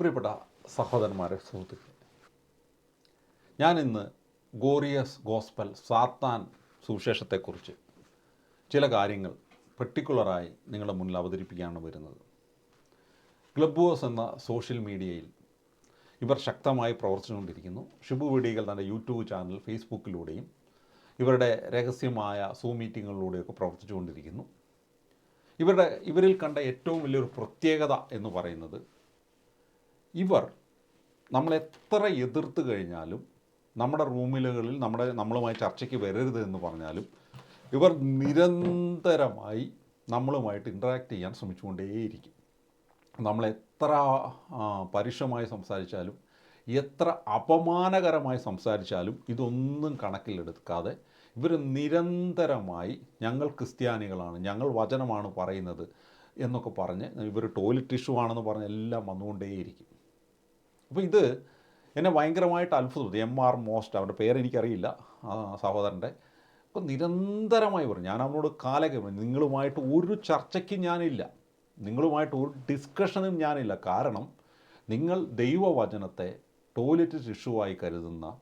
പ്രിയപ്പെട്ട സഹോദരന്മാരെ സുഹൃത്തുക്കളെ. ഞാനിന്ന് ഗോറിയസ് ഗോസ്പൽ സാത്താൻ സുവിശേഷത്തെക്കുറിച്ച് ചില കാര്യങ്ങൾ പെർട്ടിക്കുലറായി നിങ്ങളുടെ മുന്നിൽ അവതരിപ്പിക്കാനാണ് വരുന്നത്. ക്ലബ് ഹൗസ് എന്ന സോഷ്യൽ മീഡിയയിൽ ഇവർ ശക്തമായി പ്രവർത്തിച്ചുകൊണ്ടിരിക്കുന്നു. ഷിബു വീഡികൾ തന്റെ യൂട്യൂബ് ചാനൽ ഫേസ്ബുക്കിലൂടെയും ഇവരുടെ രഹസ്യമായ സൂ മീറ്റിങ്ങുകളിലൂടെയൊക്കെ പ്രവർത്തിച്ചുകൊണ്ടിരിക്കുന്നു. ഇവരുടെ ഇവരിൽ കണ്ട ഏറ്റവും വലിയൊരു പ്രത്യേകത എന്ന് പറയുന്നത് ഇവർ നമ്മളെത്ര എതിർത്ത് കഴിഞ്ഞാലും നമ്മുടെ റൂമിലുകളിൽ നമ്മുടെ നമ്മളുമായി ചർച്ചയ്ക്ക് വരരുത് എന്ന് പറഞ്ഞാലും ഇവർ നിരന്തരമായി നമ്മളുമായിട്ട് ഇൻട്രാക്ട് ചെയ്യാൻ ശ്രമിച്ചുകൊണ്ടേയിരിക്കും. നമ്മൾ എത്ര പരുഷമായി സംസാരിച്ചാലും എത്ര അപമാനകരമായി സംസാരിച്ചാലും ഇതൊന്നും കണക്കിലെടുക്കാതെ ഇവർ നിരന്തരമായി ഞങ്ങൾ ക്രിസ്ത്യാനികളാണ് ഞങ്ങൾ വചനമാണ് പറയുന്നത് എന്നൊക്കെ പറഞ്ഞ് ഇവർ ടോയ്ലറ്റ് ഇഷ്യൂ ആണെന്ന് പറഞ്ഞ് എല്ലാം വന്നുകൊണ്ടേയിരിക്കും. അപ്പോൾ ഇത് എന്നെ ഭയങ്കരമായിട്ട് അത്ഭുതപ്പെടുത്തി. എം ആർ മോസ്റ്റ് അവരുടെ പേരെനിക്കറിയില്ല ആ സഹോദരന്റെ. അപ്പോൾ നിരന്തരമായി പറഞ്ഞു ഞാൻ അവനോട് കാലൊക്കെ പറഞ്ഞു നിങ്ങളുമായിട്ട് ഒരു ചർച്ചയ്ക്കും ഞാനില്ല. നിങ്ങളുമായിട്ട് ഒരു ഡിസ്കഷനും ഞാനില്ല. കാരണം നിങ്ങൾ ദൈവവചനത്തെ ടോയ്ലറ്റ് ശിശുവായി കരുതുന്ന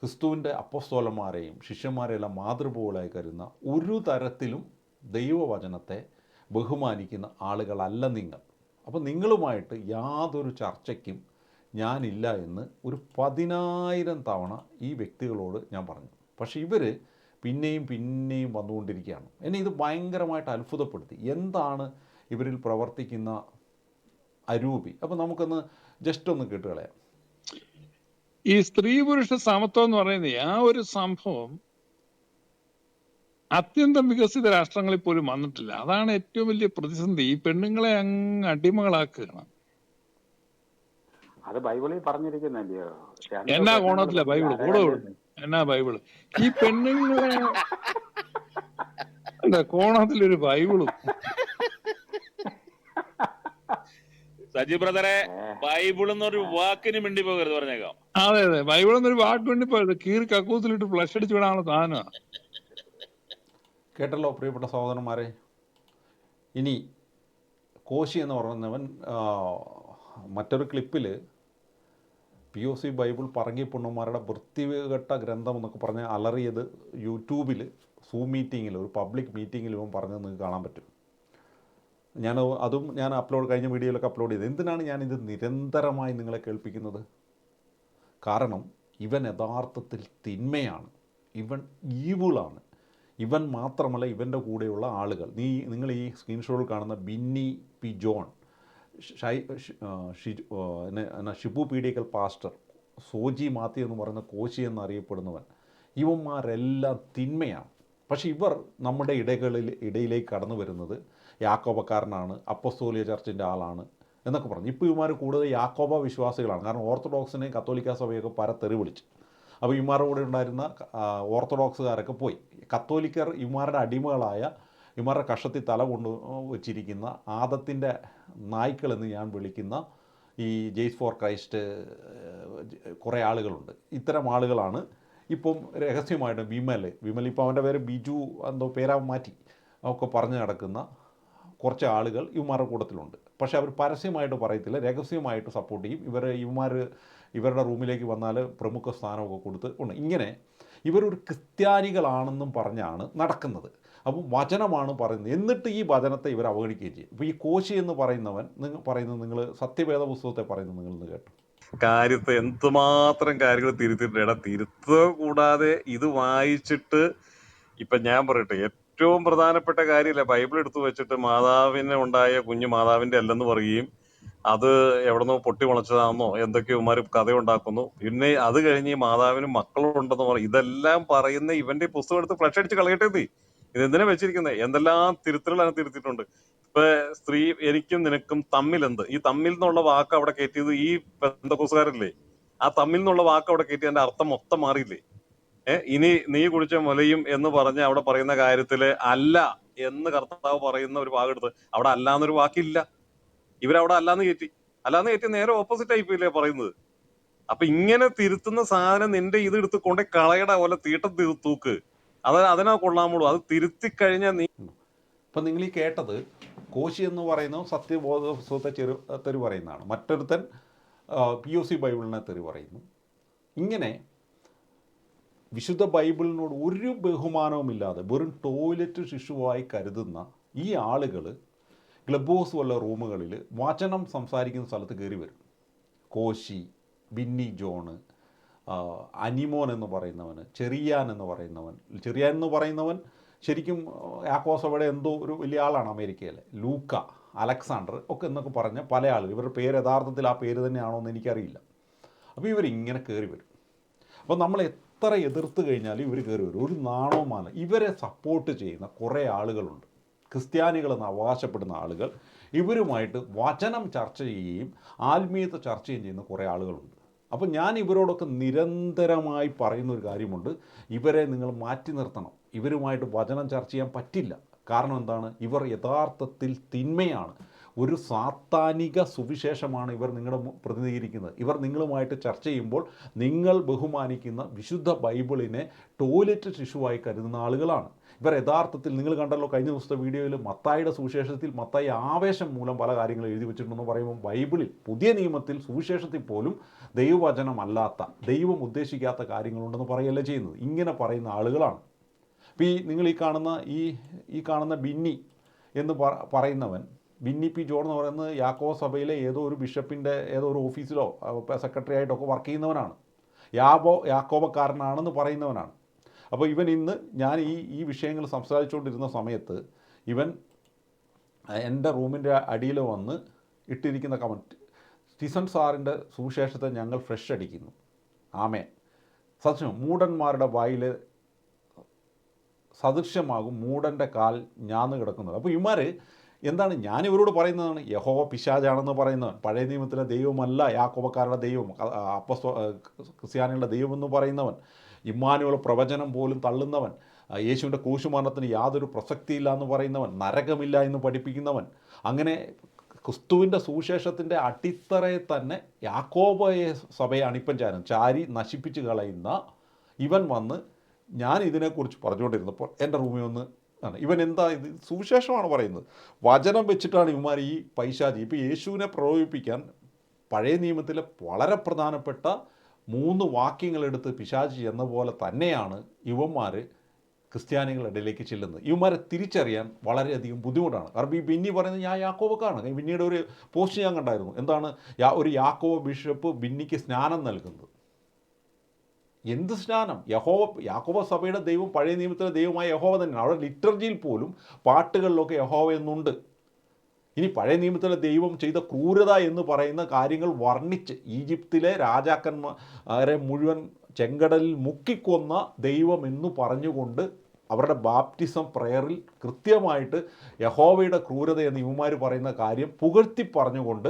ക്രിസ്തുവിന്റെ അപ്പസ്തോലന്മാരെയും ശിഷ്യന്മാരെയും എല്ലാം മാതൃപോലായി കരുതുന്ന ഒരു തരത്തിലും ദൈവവചനത്തെ ബഹുമാനിക്കുന്ന ആളുകളല്ല നിങ്ങൾ. അപ്പോൾ നിങ്ങളുമായിട്ട് യാതൊരു ചർച്ചയ്ക്കും ഞാനില്ല എന്ന് ഒരു പതിനായിരം തവണ ഈ വ്യക്തികളോട് ഞാൻ പറഞ്ഞു. പക്ഷേ ഇവർ പിന്നെയും പിന്നെയും വന്നുകൊണ്ടിരിക്കുകയാണ്. എന്നെ ഇത് ഭയങ്കരമായിട്ട് അത്ഭുതപ്പെടുത്തി. എന്താണ് ഇവരിൽ പ്രവർത്തിക്കുന്ന അരൂപി? അപ്പോൾ നമുക്കൊന്ന് ജസ്റ്റ് ഒന്ന് കേട്ടുകളയാം ഈ സ്ത്രീ പുരുഷ സമത്വം എന്ന് പറയുന്നത് ആ ഒരു സംഭവം അത്യന്തം വികസിത രാഷ്ട്രങ്ങളിൽ പോലും വന്നിട്ടില്ല. അതാണ് ഏറ്റവും വലിയ പ്രതിസന്ധി. ഈ പെണ്ണുങ്ങളെ അങ്ങ് അടിമകളാക്കുകയാണ്. അത് ബൈബിളിൽ പറഞ്ഞിരിക്കുന്നല്ലയോ എന്നാ കോണത്തില്ല കോണത്തില ബൈബിൾ കൂടെ എന്നാ ബൈബിൾ? ഈ പെണ്ണുങ്ങളെ കോണത്തിലൊരു ബൈബിളും? സജി ബ്രദറെ ഏ, ബൈബിൾ എന്നൊരു വാക്കിന് മിണ്ടി പോകരുത് പറഞ്ഞേക്കാം. അതെ അതെ. ബൈബിൾ എന്നൊരു വാക്ക് വേണ്ടി പോയത് കീറി കക്കൂസിലിട്ട് ഫ്ലഷ് അടിച്ചു വിടാനുള്ള സാധനമാണ് കേട്ടല്ലോ പ്രിയപ്പെട്ട സഹോദരന്മാരെ. ഇനി കോശി എന്ന് പറയുന്നവൻ മറ്റൊരു ക്ലിപ്പിൽ പി ഒ സി ബൈബിൾ പറങ്ങി പുണ്ണന്മാരുടെ വൃത്തികെട്ട ഗ്രന്ഥം എന്നൊക്കെ പറഞ്ഞ് അലറിയത് യൂട്യൂബിൽ സൂം മീറ്റിങ്ങിൽ ഒരു പബ്ലിക് മീറ്റിങ്ങിൽ ഇവൻ പറഞ്ഞത് നിങ്ങൾക്ക് കാണാൻ പറ്റും. ഞാൻ അതും ഞാൻ അപ്ലോഡ് കഴിഞ്ഞ വീഡിയോയിലൊക്കെ അപ്ലോഡ് ചെയ്ത്. എന്തിനാണ് ഞാനിത് നിരന്തരമായി നിങ്ങളെ കേൾപ്പിക്കുന്നത്? കാരണം ഇവൻ യഥാർത്ഥത്തിൽ തിന്മയാണ്. ഇവൻ ഈവിളാണ് ഇവൻ മാത്രമല്ല ഇവന്റെ കൂടെയുള്ള ആളുകൾ. നീ നിങ്ങൾ ഈ സ്ക്രീൻഷോട്ടിൽ കാണുന്ന Binny P John shy Shibu Peedikkal pastor Soji Mathi എന്ന് പറയുന്ന കോശി എന്നറിയപ്പെടുന്നവൻ. ഇവന്മാരെല്ലാം തിന്മയാണ്. പക്ഷെ ഇവർ നമ്മുടെ ഇടകളിൽ ഇടയിലേക്ക് കടന്നു വരുന്നത് യാക്കോബക്കാരനാണ് അപ്പസ്തോലിയ ചർച്ചിന്റെ ആളാണ് എന്നൊക്കെ പറഞ്ഞു. ഇപ്പോൾ ഇവന്മാർ കൂടുതൽ യാക്കോബ വിശ്വാസികളാണ്. കാരണം ഓർത്തഡോക്സിനെയും കത്തോലിക്ക സഭയൊക്കെ പര തെറി വിളിച്ചു. അപ്പോൾ ഇവന്മാരുടെ കൂടെ ഉണ്ടായിരുന്ന ഓർത്തഡോക്സുകാരൊക്കെ പോയി. കത്തോലിക്കർ ഇവന്മാരുടെ അടിമകളായ ഇവന്മാരുടെ കഷത്തിൽ തല കൊണ്ട് വെച്ചിരിക്കുന്ന ആദത്തിന്റെ നായ്ക്കളെന്ന് ഞാൻ വിളിക്കുന്ന ഈ ജെയ്സ് ഫോർ ക്രൈസ്റ്റ് കുറേ ആളുകളുണ്ട്. ഇത്തരം ആളുകളാണ് ഇപ്പം രഹസ്യമായിട്ട് വിമൽ വിമൽ ഇപ്പോൾ അവന്റെ പേര് ബിജു എന്തോ പേരാ മാറ്റി ഒക്കെ പറഞ്ഞു നടക്കുന്ന കുറച്ച് ആളുകൾ ഇവന്മാരുടെ കൂട്ടത്തിലുണ്ട്. പക്ഷേ അവർ പരസ്യമായിട്ട് പറയത്തില്ല രഹസ്യമായിട്ട് സപ്പോർട്ട് ചെയ്യും. ഇവർ ഇവന്മാർ ഇവരുടെ റൂമിലേക്ക് വന്നാൽ പ്രമുഖ സ്ഥാനമൊക്കെ കൊടുത്ത് ഉണ്ട്. ഇങ്ങനെ ഇവരൊരു ക്രിസ്ത്യാനികളാണെന്നും പറഞ്ഞാണ് നടക്കുന്നത്. അപ്പം വചനമാണ് പറയുന്നത്. എന്നിട്ട് ഈ വചനത്തെ ഇവർ അവഗണിക്കുകയും ചെയ്യും. അപ്പോൾ ഈ കോശി എന്ന് പറയുന്നവൻ നിങ്ങൾ പറയുന്നത് നിങ്ങൾ സത്യവേദ പുസ്തകത്തെ പറയുന്നത് നിങ്ങൾ ഇന്ന് കേട്ടു. കാര്യത്തെ എന്തുമാത്രം കാര്യങ്ങൾ തിരുത്തിയിട്ടുണ്ട്. എടാ തിരുത്തുക കൂടാതെ ഇത് വായിച്ചിട്ട് ഇപ്പൊ ഞാൻ പറയട്ടെ ഏറ്റവും പ്രധാനപ്പെട്ട കാര്യമല്ല? ബൈബിൾ എടുത്തു വെച്ചിട്ട് മാതാവിന് ഉണ്ടായ കുഞ്ഞ് മാതാവിന്റെ അല്ലെന്ന് പറയുകയും അത് എവിടെന്നോ പൊട്ടി മുളച്ചതാണെന്നോ എന്തൊക്കെയോ ഇവന്മാർ കഥ ഉണ്ടാക്കുന്നു പിന്നെ അത് കഴിഞ്ഞ് ഈ മാതാവിന് മക്കളുണ്ടെന്ന് പറയും ഇതെല്ലാം പറയുന്ന ഇവന്റെ പുസ്തകം എടുത്ത് ഫ്ലഷ് അടിച്ച് കളയട്ടെ നീ. ഇത് എന്തിനാ വെച്ചിരിക്കുന്നത് എന്തെല്ലാം തിരുത്തലുകളാണ് തിരുത്തിയിട്ടുണ്ട് ഇപ്പൊ സ്ത്രീ എനിക്കും നിനക്കും തമ്മിൽ എന്ത് ഈ തമ്മിൽ എന്നുള്ള വാക്ക് അവിടെ കയറ്റിയത് ഈ പെന്തക്കൂസുകാരല്ലേ? ആ തമ്മിൽ എന്നുള്ള വാക്ക് അവിടെ കയറ്റി അതിന്റെ അർത്ഥം മൊത്തം മാറിയില്ലേ? ഏർ ഇനി നീ കുടിച്ച മുലയും എന്ന് പറഞ്ഞ് അവിടെ പറയുന്ന കാര്യത്തിൽ അല്ല എന്ന് കർത്താവ് പറയുന്ന ഒരു വാക്കെടുത്ത് അവിടെ അല്ല എന്നൊരു വാക്കില്ല. ഇവരവിടെ അല്ലാന്ന് കയറ്റി. അല്ലാന്ന് കയറ്റി നേരെ ഓപ്പോസിറ്റ് ആയി പോയില്ലേ പറയുന്നത്. അപ്പൊ ഇങ്ങനെ തിരുത്തുന്ന സാധനം നിന്റെ ഇത് എടുത്ത് കൊണ്ടേ കളയട പോലെ തീട്ടം തൂക്ക്. അത് അതിനാ കൊള്ളാമുള്ളൂ അത് തിരുത്തി കഴിഞ്ഞാൽ നീ ഇപ്പൊ നിങ്ങൾ ഈ കേട്ടത് കോശി എന്ന് പറയുന്ന സത്യബോധ സുഹൃത്തെ ചെറു തെരു പറയുന്നതാണ്. മറ്റൊരുത്തൻ പി ഒ സി ബൈബിളിനെ തെറി പറയുന്നു. ഇങ്ങനെ വിശുദ്ധ ബൈബിളിനോട് ഒരു ബഹുമാനവുമില്ലാതെ വെറും ടോയ്ലറ്റ് ശിശുവായി കരുതുന്ന ഈ ആളുകൾ ക്ലബ് ഹൗസ് വല്ല റൂമുകളിൽ വചനം സംസാരിക്കുന്ന സ്ഥലത്ത് കയറി വരും. കോശി ബിന്നി ജോണ് അനിമോൻ എന്ന് പറയുന്നവന് ചെറിയാൻ എന്ന് പറയുന്നവൻ ചെറിയാൻ എന്ന് പറയുന്നവൻ ശരിക്കും യാക്കോസവയുടെ എന്തോ ഒരു വലിയ ആളാണ് അമേരിക്കയിലെ. ലൂക്ക അലക്സാണ്ടർ ഒക്കെ എന്നൊക്കെ പറഞ്ഞ പല ആളുകൾ. ഇവരുടെ പേര് യഥാർത്ഥത്തിൽ ആ പേര് തന്നെയാണോ എന്ന് എനിക്കറിയില്ല. അപ്പോൾ ഇവരിങ്ങനെ കയറി വരും. അപ്പോൾ നമ്മൾ എത്ര എതിർത്ത് കഴിഞ്ഞാലും ഇവർ കയറി വരും. ഒരു നാണവുമാണ്. ഇവരെ സപ്പോർട്ട് ചെയ്യുന്ന കുറേ ആളുകളുണ്ട്. ക്രിസ്ത്യാനികളെന്ന് അവകാശപ്പെടുന്ന ആളുകൾ ഇവരുമായിട്ട് വചനം ചർച്ച ചെയ്യുകയും ആത്മീയത ചർച്ച ചെയ്യുന്ന കുറേ ആളുകളുണ്ട്. അപ്പോൾ ഞാൻ ഇവരോടൊക്കെ നിരന്തരമായി പറയുന്ന ഒരു കാര്യമുണ്ട്. ഇവരെ നിങ്ങൾ മാറ്റി നിർത്തണം. ഇവരുമായിട്ട് വചനം ചർച്ച ചെയ്യാൻ പറ്റില്ല. കാരണം എന്താണ്? ഇവർ യഥാർത്ഥത്തിൽ തിന്മയാണ്. ഒരു സാത്താനിക സുവിശേഷമാണ് ഇവർ നിങ്ങളുടെ പ്രതിനിധീകരിക്കുന്നത്. ഇവർ നിങ്ങളുമായിട്ട് ചർച്ച ചെയ്യുമ്പോൾ നിങ്ങൾ ബഹുമാനിക്കുന്ന വിശുദ്ധ ബൈബിളിനെ ടോയ്ലറ്റ് ശിശുവായി കരുതുന്ന ആളുകളാണ്. ഇവർ യഥാർത്ഥത്തിൽ നിങ്ങൾ കണ്ടല്ലോ കഴിഞ്ഞ ദിവസത്തെ വീഡിയോയിൽ മത്തായിയുടെ സുവിശേഷത്തിൽ മത്തായി ആവേശം മൂലം പല കാര്യങ്ങൾ എഴുതി വെച്ചിട്ടുണ്ടെന്ന് പറയുമ്പോൾ ബൈബിളിൽ പുതിയ നിയമത്തിൽ സുവിശേഷത്തിൽ പോലും ദൈവവചനമല്ലാത്ത ദൈവം ഉദ്ദേശിക്കാത്ത കാര്യങ്ങളുണ്ടെന്ന് പറയല്ലേ ചെയ്യുന്നത്. ഇങ്ങനെ പറയുന്ന ആളുകളാണ്. അപ്പോൾ ഈ നിങ്ങൾ ഈ കാണുന്ന ഈ ഈ കാണുന്ന ബിന്നി എന്ന് പറയുന്നവൻ ബിന്നി പി ജോൺ എന്ന് പറയുന്നത് യാക്കോ സഭയിലെ ഏതോ ഒരു ബിഷപ്പിന്റെ ഏതോ ഒരു ഓഫീസിലോ സെക്രട്ടറി ആയിട്ടൊക്കെ വർക്ക് ചെയ്യുന്നവനാണ്. യാബോ യാക്കോബക്കാരനാണെന്ന് പറയുന്നവനാണ്. അപ്പോൾ ഇവൻ ഇന്ന് ഞാൻ ഈ ഈ വിഷയങ്ങൾ സംസാരിച്ചുകൊണ്ടിരുന്ന സമയത്ത് ഇവൻ എന്റെ റൂമിന്റെ അടിയിൽ വന്ന് ഇട്ടിരിക്കുന്ന കമന്റ് സ്റ്റിസൺ സാറിന്റെ സുവിശേഷത്തെ ഞങ്ങൾ ഫ്രഷ് അടിക്കുന്നു. ആമേ സത്യം മൂടന്മാരുടെ വായിൽ സദൃശ്യമാകും മൂടന്റെ കാൽ ഞാന്ന് കിടക്കുന്നത്. അപ്പോൾ ഇവന്മാർ എന്താണ്? ഞാൻ ഇവരോട് പറയുന്നതാണ്. യഹോവ പിശാജാണെന്ന് പറയുന്നത്. പഴയ നിയമത്തിലെ ദൈവമല്ല യാക്കോബക്കാരുടെ ദൈവം അപ്പസ്തോ ക്രിസ്ത്യാനികളുടെ ദൈവമെന്ന് പറയുന്നവൻ. ഇമ്മാനുവൽ പ്രവചനം പോലും തള്ളുന്നവൻ. യേശുവിന്റെ കൂശുമരണത്തിന് യാതൊരു പ്രസക്തിയില്ല എന്ന് പറയുന്നവൻ. നരകമില്ല എന്ന് പഠിപ്പിക്കുന്നവൻ. അങ്ങനെ ക്രിസ്തുവിന്റെ സുവിശേഷത്തിന്റെ അടിത്തറയെ തന്നെ യാക്കോബയെ സഭയെ അണിപ്പൻ ചാരം ചാരി നശിപ്പിച്ച് കളയുന്ന ഇവൻ വന്ന് ഞാൻ ഇതിനെക്കുറിച്ച് പറഞ്ഞുകൊണ്ടിരുന്നപ്പോൾ എന്റെ റൂമിൽ ഒന്ന് ആണ്. ഇവൻ എന്താ ഇത്? സുവിശേഷമാണ് പറയുന്നത്. വചനം വെച്ചിട്ടാണ് ഇവന്മാർ ഈ പൈശാചി. ഇപ്പോൾ യേശുവിനെ പ്രലോഭിപ്പിക്കാൻ പഴയ നിയമത്തിലെ വളരെ പ്രധാനപ്പെട്ട മൂന്ന് വാക്യങ്ങളെടുത്ത് പിശാചി എന്ന പോലെ തന്നെയാണ് ഇവന്മാർ ക്രിസ്ത്യാനികളുടെ ഇടയിലേക്ക് ചെല്ലുന്നത്. ഇവന്മാരെ തിരിച്ചറിയാൻ വളരെയധികം ബുദ്ധിമുട്ടാണ്. കാരണം ഈ ബിന്നി പറയുന്നത് ഞാൻ യാക്കോബക്കാണ്. ബിന്നിയുടെ ഒരു പോസ്റ്റ് ഞാൻ കണ്ടായിരുന്നു. എന്താണ്? ഒരു യാക്കോബ ബിഷപ്പ് ബിന്നിക്ക് സ്നാനം നൽകുന്നത്. എന്ത് സ്നാനം? യഹോവ യാക്കോബ സഭയുടെ ദൈവം പഴയ നിയമത്തിലെ ദൈവമായ യഹോവ തന്നെയാണ്. അവിടെ ലിറ്റർജിയിൽ പോലും പാട്ടുകളിലൊക്കെ യഹോവ എന്നുണ്ട്. ഇനി പഴയ നിയമത്തിലെ ദൈവം ചെയ്ത ക്രൂരത എന്ന് പറയുന്ന കാര്യങ്ങൾ വർണിച്ച് ഈജിപ്തിലെ രാജാക്കന്മാരെ മുഴുവൻ ചെങ്കടലിൽ മുക്കിക്കൊന്ന ദൈവം എന്ന് പറഞ്ഞുകൊണ്ട് അവരുടെ ബാപ്റ്റിസം പ്രയറിൽ കൃത്യമായിട്ട് യഹോവയുടെ ക്രൂരത എന്ന് ഇവന്മാർ പറയുന്ന കാര്യം പുകഴ്ത്തി പറഞ്ഞുകൊണ്ട്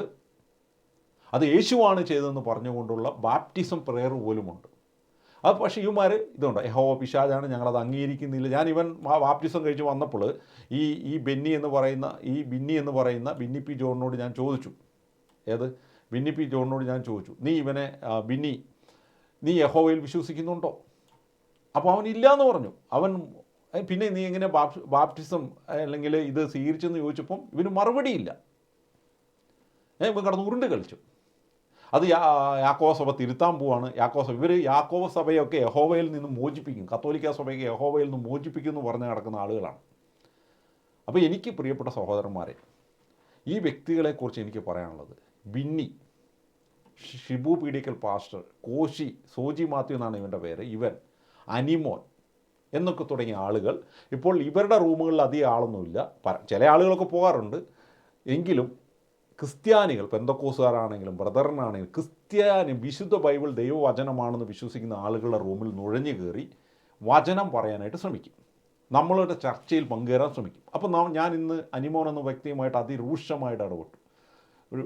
അത് യേശുവാണ് ചെയ്തതെന്ന് പറഞ്ഞുകൊണ്ടുള്ള ബാപ്റ്റിസം പ്രെയർ പോലുമുണ്ട്. അത് പക്ഷേ ഇവന്മാർ ഇതുണ്ട്. എഹോ പിശാജാണ് ഞങ്ങളത് അംഗീകരിക്കുന്നില്ല. ഞാൻ ഇവൻ വാപ്റ്റിസം കഴിച്ച് വന്നപ്പോൾ ഈ ഈ ബെന്നി എന്ന് പറയുന്ന ഈ ബിന്നി എന്ന് പറയുന്ന ബിന്നി പി ജോണിനോട് ഞാൻ ചോദിച്ചു. ഏത്? ബിന്നി പി ജോണിനോട് ഞാൻ ചോദിച്ചു. നീ ഇവനെ ബിന്നി നീ യഹോവയിൽ വിശ്വസിക്കുന്നുണ്ടോ? അപ്പോൾ അവൻ ഇല്ല എന്ന് പറഞ്ഞു. അവൻ പിന്നെ നീ എങ്ങനെ ബാപ് ബാപ്റ്റിസം അല്ലെങ്കിൽ ഇത് സ്വീകരിച്ചെന്ന് ചോദിച്ചപ്പം ഇവന് മറുപടിയില്ല. ഇവൻ കടന്ന് ഉരുണ്ട് കളിച്ചു. അത് യാക്കോവ സഭ തിരുത്താൻ പോവാണ്. യാക്കോവ സഭ ഇവർ യാക്കോവ സഭയൊക്കെ യഹോവയിൽ നിന്ന് മോചിപ്പിക്കും. കത്തോലിക്ക സഭയൊക്കെ യഹോവയിൽ നിന്ന് മോചിപ്പിക്കും എന്ന് പറഞ്ഞ് നടക്കുന്ന ആളുകളാണ്. അപ്പോൾ എനിക്ക് പ്രിയപ്പെട്ട സഹോദരന്മാരെ ഈ വ്യക്തികളെക്കുറിച്ച് എനിക്ക് പറയാനുള്ളത് ബിന്നി ഷിബു പീഡിക്കൽ പാസ്റ്റർ കോശി സോജി മാത്യു എന്നാണ് ഇവന്റെ പേര് ഇവൻ അനിമോൻ എന്നൊക്കെ തുടങ്ങിയ ആളുകൾ ഇപ്പോൾ ഇവരുടെ റൂമുകളിൽ അധികം ആളൊന്നുമില്ല. ചില ആളുകളൊക്കെ പോകാറുണ്ട്. എങ്കിലും ക്രിസ്ത്യാനികൾ പെന്തക്കോസുകാരാണെങ്കിലും ബ്രദറിനാണെങ്കിലും ക്രിസ്ത്യാനി വിശുദ്ധ ബൈബിൾ ദൈവവചനമാണെന്ന് വിശ്വസിക്കുന്ന ആളുകളുടെ റൂമിൽ നുഴഞ്ഞു കയറി വചനം പറയാനായിട്ട് ശ്രമിക്കും. നമ്മളുടെ ചർച്ചയിൽ പങ്കുചേരാൻ ശ്രമിക്കും. അപ്പോൾ ഞാൻ ഇന്ന് അനിമോൻ എന്ന വ്യക്തിയുമായിട്ട് അതിരൂക്ഷമായിട്ട് ഇടപെട്ടു. ഒരു